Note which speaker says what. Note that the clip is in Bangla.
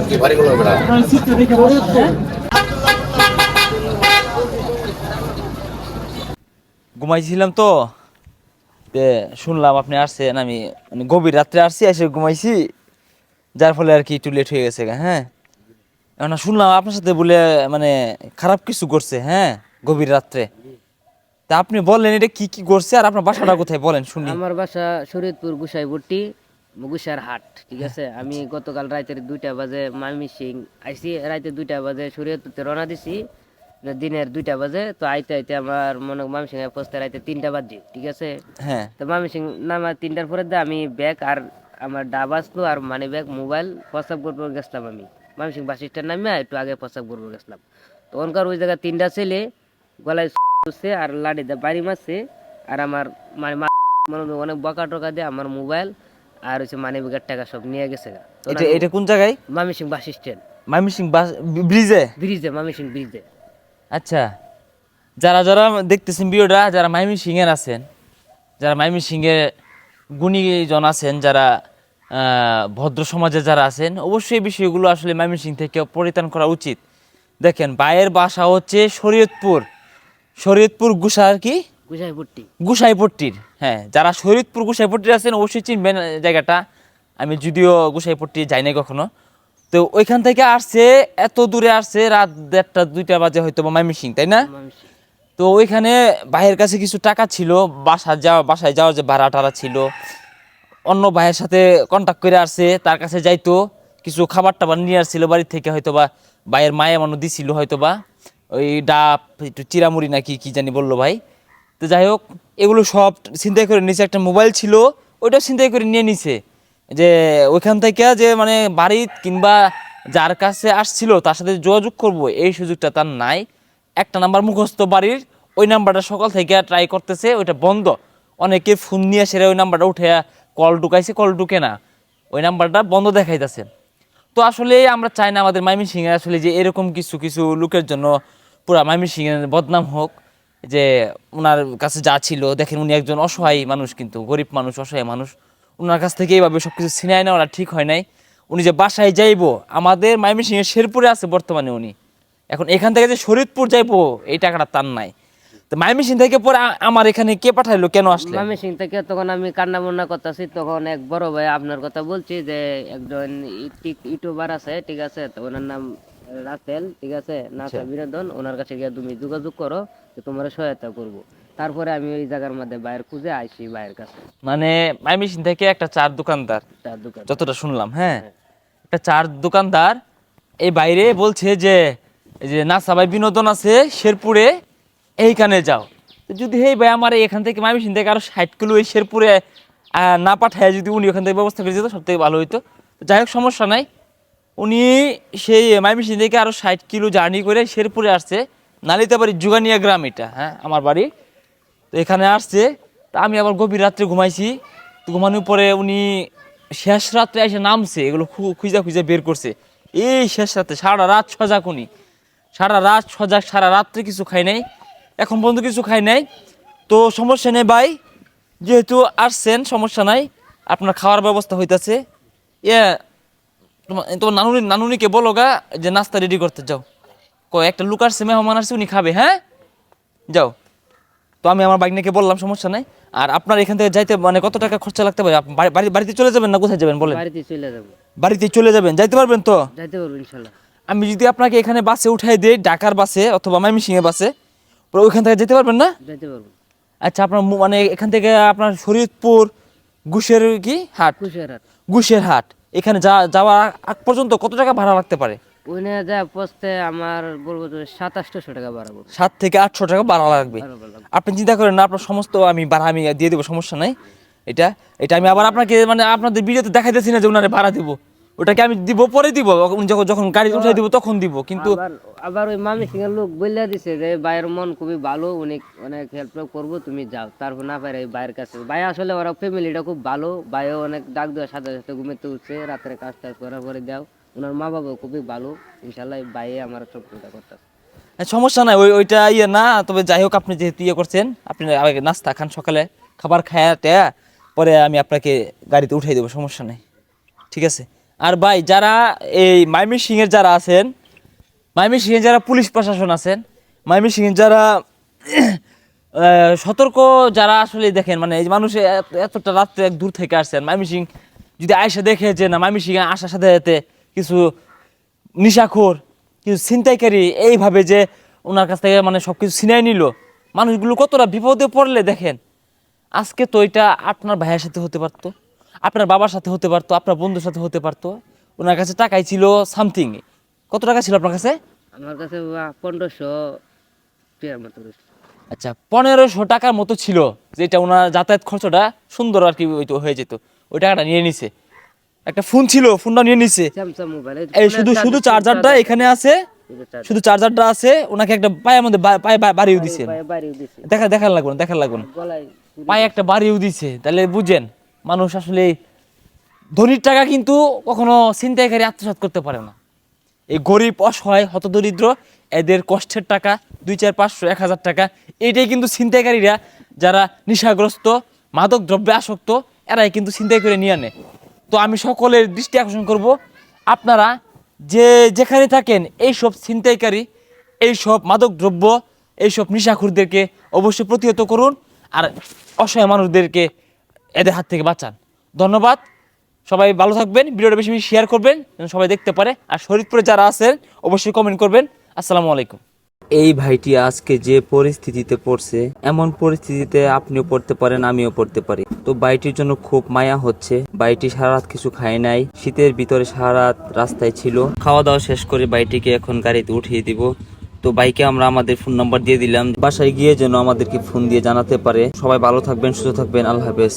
Speaker 1: বেড়া
Speaker 2: ঘুমাইছিলাম তো। শুনলাম আপনি আসছেন আমি মানে গভীর রাত্রে আসছি এসে ঘুমাইছি। যার ফলে আর কি একটু লেট হয়ে গেছে হ্যাঁ। এখন শুনলাম আপনার সাথে বলে মানে খারাপ কিছু করছে হ্যাঁ গভীর রাত্রে। তা আপনি বললেন এটা কি কি করছে আর আপনার বাসাটা কোথায়? বলেন শুনি।
Speaker 3: আমার বাসা শরীয়তপুর গুসাইবুটি গুসার হাট ঠিক আছে? আমি গতকাল রাতের দুইটা বাজে মামি সিং আইসি রাতে দুইটা বাজে শরীয়তপুরতে রওনা দিছি দিনের দুইটা বাজে তো আইতে আইতে আমার মনে মামি সিং পৌঁছতে রাইতে তিনটা বাজে ঠিক আছে?
Speaker 2: হ্যাঁ।
Speaker 3: তো মামি সিং নামা তিনটার পরে আমি ব্যাগ আর আমার ডাব আসলো আর মানি ব্যাগ মোবাইল প্রস্তাব করব গেছিলাম আমি। মামি সিং বাস স্ট্যান্ড নামে একটু আগে প্রস্তাব করব গেছিলাম। তো ওনকার ওই জায়গায় তিনটা ছেলে গলায় আর লাড়ি দিয়ে বাড়ি মারছে আর আমার মানে মনে অনেক বকা টকা দিয়ে আমার মোবাইল আর হচ্ছে মানি ব্যাগের টাকা সব নিয়ে গেছে
Speaker 2: এটা এটা কোন জায়গায়?
Speaker 3: মামি সিং বাস স্ট্যান্ড।
Speaker 2: মাইমিসিং বাস ব্রিজে?
Speaker 3: ব্রিজে মামি সিং ব্রিজে।
Speaker 2: আচ্ছা। যারা যারা দেখতেছেন ভিডিওটা যারা মাইমি সিংয়ের আছেন যারা মাইমি সিংয়ের গুণীজন আছেন যারা আহ, ভদ্র সমাজে যারা আছেন অবশ্যই এই বিষয়গুলো আসলে মাইমি সিং থেকে পরিত্রাণ করা উচিত। দেখেন ভাইয়ের বাসা হচ্ছে শরীয়তপুর। শরীয়তপুর গুসার কি?
Speaker 3: গুসাইপুরটি
Speaker 2: গুসাইপট্টির। হ্যাঁ যারা শরীয়তপুর গুসাইপট্টির আছেন অবশ্যই চিনবেন জায়গাটা। আমি যদিও গুসাইপট্টি যাই নাই কখনো। তো ওইখান থেকে আসছে এত দূরে আসছে রাত দেড়টা দুইটা বাজে হয়তো বা মাইমিসিং তাই না? তো ওইখানে ভাইয়ের কাছে কিছু টাকা ছিল বাসা যাওয়া বাসায় যাওয়ার যে ভাড়া টাড়া ছিল অন্য ভাইয়ের সাথে কন্ট্যাক্ট করে আসছে তার কাছে যাইতো কিছু খাবার টাবার নিয়ে আসছিল বাড়ি থেকে হয়তো বা ভাইয়ের মায়ে এমনও দিছিল হয়তো বা। ওই ডাব একটু চিরামুড়ি নাকি কি জানি বলল ভাই। তো যাই হোক, এগুলো সব চিন্তাই করে নিচে একটা মোবাইল ছিল, ওইটাও চিন্তাই করে নিয়ে নিছে। যে ওইখান থেকে যে মানে বাড়ি কিংবা যার কাছে আসছিল, তার সাথে যোগাযোগ করব, এই সুযোগটা তার নাই। একটা নাম্বার মুখস্থ বাড়ির, ওই নাম্বারটা সকাল থেকে ট্রাই করতেছে, ওইটা বন্ধ। অনেকে ফোন নিয়ে সেরে ওই নাম্বারটা উঠে কল ঢুকাইছে কল ঢুকে না। ওই নাম্বারটা বন্ধ দেখাইতেছে। তো আসলে আমরা চাই না আমাদের মাইমি সিংয়ের আসলে যে এরকম কিছু কিছু লোকের জন্য পুরা মাইমি সিংয়ের বদনাম হোক। যে ওনার কাছে যা ছিল, দেখেন উনি একজন অসহায় মানুষ কিন্তু, গরিব মানুষ, অসহায় মানুষ। ওনার কাছ থেকে এইভাবে সব কিছু ছিনাই নেওয়াটা ঠিক হয় নাই। উনি যে বাসায় যাইবো, আমাদের মাইমি সিংয়ের শেরপুরে আছে বর্তমানে উনি। এখন এখান থেকে যে শরীয়তপুর যাইবো, এই টাকাটা তার নাই। তো মাইমি সিং থেকে পরে আমার এখানে কে পাঠাইলো, কেন আসলে?
Speaker 3: মামি থেকে তখন আমি কান্না বন্না করতেছি, তখন এক বড় ভাই আপনার কথা বলছি যে, একজন ইউটি- ইউটিউবার আছে, ঠিক আছে? তো ওনার নাম রাসেল ঠিক আছে? নাসা বিনোদন ওনার কাছে গিয়ে তুমি যোগাযোগ করো যে তোমার সহায়তা করব। তারপরে আমি ওই জায়গার মধ্যে বাইরে খুঁজে আইসি বাইরের কাছে।
Speaker 2: মানে মাইমি সিং থেকে একটা চার দোকানদার।
Speaker 3: তার দোকান
Speaker 2: যতটা শুনলাম হ্যাঁ? একটা চার দোকানদার এই বাইরে বলছে যে এই যে নাসা ভাই বিনোদন আছে শেরপুরে এইখানে যাও। যদি হেই ভাই আমার এখান থেকে মামিসিন থেকে আরও ষাট কিলো এই শেরপুরে আহ, না পাঠায় যদি উনি ওখান থেকে ব্যবস্থা করে যেত সব থেকে ভালো হইতো। যাই হোক সমস্যা নাই। উনি সেই মাইমিসিন থেকে আরও ষাট কিলো জার্নি করে শেরপুরে আসছে নালিতে বাড়ি জুগানিয়া গ্রাম এটা হ্যাঁ আমার বাড়ি। তো এখানে আসছে, তা আমি আবার গভীর রাত্রে ঘুমাইছি। তো ঘুমানোর পরে উনি শেষ রাত্রে এসে নামছে, এগুলো খুঁজা খুঁজে বের করছে। এই শেষ রাতে সারা রাত সজাগ উনি। সারা রাত সজাগ, সারা রাত্রে কিছু খাই নাই। এখন পর্যন্ত কিছু খাই নাই। তো সমস্যা নেই ভাই, যেহেতু আসছেন, সমস্যা নাই। আপনার খাওয়ার ব্যবস্থা হইতাছে। ইয়ে তোমার নানুনি নানুনিকে বলো গা যে নাস্তা রেডি করতে যাও। কো একটা লুক আসছে মেহমান আসছে উনি খাবে হ্যাঁ? যাও। তো আমি আমার বাইকনাকে বললাম সমস্যা নাই। আর আপনার এখান থেকে যাইতে মানে কত টাকা খরচা লাগতে পারে? বাড়িতে চলে যাবেন না কোথায় যাবেন বলেন?
Speaker 3: বাড়িতে চলে যাব।
Speaker 2: বাড়িতে চলে যাবেন যাইতে পারবেন তো?
Speaker 3: যাইতে পারব
Speaker 2: আমি যদি আপনাকে এখানে বাসে উঠাই দিই ঢাকার বাসে অথবা মাইমিসিংয়ের বাসে পরে ওইখান থেকে যেতে পারবেন না?
Speaker 3: পারব।
Speaker 2: আচ্ছা আপনার মানে এখান থেকে আপনার শরীয়তপুর গুশের কি? হাট?
Speaker 3: খুশির হাট।
Speaker 2: গুশের হাট। এখানে যা যাওয়া আগ পর্যন্ত কত টাকা ভাড়া লাগতে পারে?
Speaker 3: ওইনে যা আমার বলব তো সাতাশশো টাকা বাড়াবো
Speaker 2: সাত থেকে আটশো টাকা ভাড়া লাগবে। আপনি চিন্তা করেন না আপনার সমস্ত আমি ভাড়া আমি দিয়ে দেবো সমস্যা নাই। এটা এটা আমি আবার আপনাকে মানে আপনাদের ভিডিওতে দেখাইতেছি না যে ওনারে ভাড়া দিব। ওটাকে আমি দিব পরে দিব। যখন যখন গাড়ি উঠাই দিব তখন দিব কিন্তু
Speaker 3: আবার ওই মামি সিং এর লোক বললে দিছে যে ভাইয়ের মন খুবই ভালো উনি অনেক হেল্প করব তুমি যাও। তারপর না পারে ভাইয়ের কাছে ভাই আসলে ওরা ফ্যামিলিটা খুব ভালো। ভাইও অনেক ডাক দেওয়ার সাথে সাথে ঘুমেতে উঠছে রাত্রে কাজ টাজ করার পরে দাও ওনার মা বাবা খুবই ভালো। ইনশাল্লাহ ভাইয়ে আমার সব চিন্তা করতেছে
Speaker 2: সমস্যা নাই ওই ওইটা ইয়ে না তবে যাই হোক আপনি যেহেতু ইয়ে করছেন আপনি আগে নাস্তা খান সকালে খাবার খায়া টেয়া পরে আমি আপনাকে গাড়িতে উঠাই দেবো সমস্যা নেই। ঠিক আছে? আর ভাই, যারা এই মাইমি সিং এর যারা আছেন মাইমি সিং এর যারা পুলিশ প্রশাসন আছেন মাইমি সিং এর যারা সতর্ক যারা আসলে দেখেন মানে এই মানুষ এত- এতটা রাত্রে এক দূর থেকে আসছেন মাইমি সিং যদি আয়সা দেখে যে না মাইমি সিং আসার সাথে সাথে কিছু নিশাখোর, কিছু ছিনতাইকারী এইভাবে যে ওনার কাছ থেকে মানে সব কিছু ছিনাই নিল, মানুষগুলো কতটা বিপদে পড়লে দেখেন? আজকে তো এটা আপনার ভাইয়ের সাথে হতে পারতো। আপনার বাবার সাথে হতে পারতো আপনার বন্ধুর সাথে হতে পারতো। ওনার কাছে টাকাই ছিল সামথিং কত টাকা ছিল আপনার কাছে?
Speaker 3: আমার কাছে পনেরোশো।
Speaker 2: আচ্ছা পনেরোশো টাকার মতো ছিল যেটা ওনার যাতায়াত খরচটা সুন্দর আর কি হয়ে যেত। ওই টাকাটা নিয়ে নিছে। একটা ফোন ছিল ফোনটা নিয়ে নিছে। এই শুধু শুধু চার্জারটা এখানে আছে। শুধু চার্জারটা আছে ওনাকে একটা পায়ের মধ্যে পায়ে বাড়িও দিছে। দেখা দেখার লাগবে না দেখার লাগবে না। পায়ে একটা বাড়িও দিছে তাহলে বুঝেন। মানুষ আসলে ধনির টাকা কিন্তু কখনো ছিনতাইকারী আত্মসাৎ করতে পারে না। এই গরিব, অসহায়, হতদরিদ্র, এদের কষ্টের টাকা, দুই চার পাঁচশো, এক হাজার টাকা এইটাই কিন্তু ছিনতাইকারীরা যারা নেশাগ্রস্ত মাদক দ্রব্যে আসক্ত, এরাই কিন্তু ছিনতাই করে নিয়ে আনে। তো আমি সকলের দৃষ্টি আকর্ষণ করব, আপনারা যে যেখানে থাকেন এই সব ছিনতাইকারী এই সব মাদক দ্রব্য এইসব নেশাখুরদেরকে অবশ্যই প্রতিহত করুন, আর অসহায় মানুষদেরকে এদের হাত থেকে বাঁচান। ধন্যবাদ। সবাই ভালো থাকবেন, ভিডিওটা বেশি বেশি শেয়ার করবেন, যেন সবাই দেখতে পারে। আর শরীরপুরে যারা আছেন, অবশ্যই কমেন্ট করবেন। আসসালামু আলাইকুম।
Speaker 1: এই ভাইটি আজকে যে পরিস্থিতিতে পড়ছে, এমন পরিস্থিতিতে আপনিও পড়তে পারেন, আমিও পড়তে পারি। তো ভাইটির জন্য খুব মায়া হচ্ছে। ভাইটি সারা রাত কিছু খায় নাই। শীতের ভিতরে সারা রাত রাস্তায় ছিল। খাওয়া দাওয়া শেষ করে ভাইটিকে এখন গাড়িতে উঠিয়ে দিব। তো বাইকে আমরা আমাদের ফোন নাম্বার দিয়ে দিলাম। বাসায় গিয়ে যেন আমাদেরকে ফোন দিয়ে জানাতে পারে। সবাই ভালো থাকবেন, সুস্থ থাকবেন। আল্লাহ হাফেজ।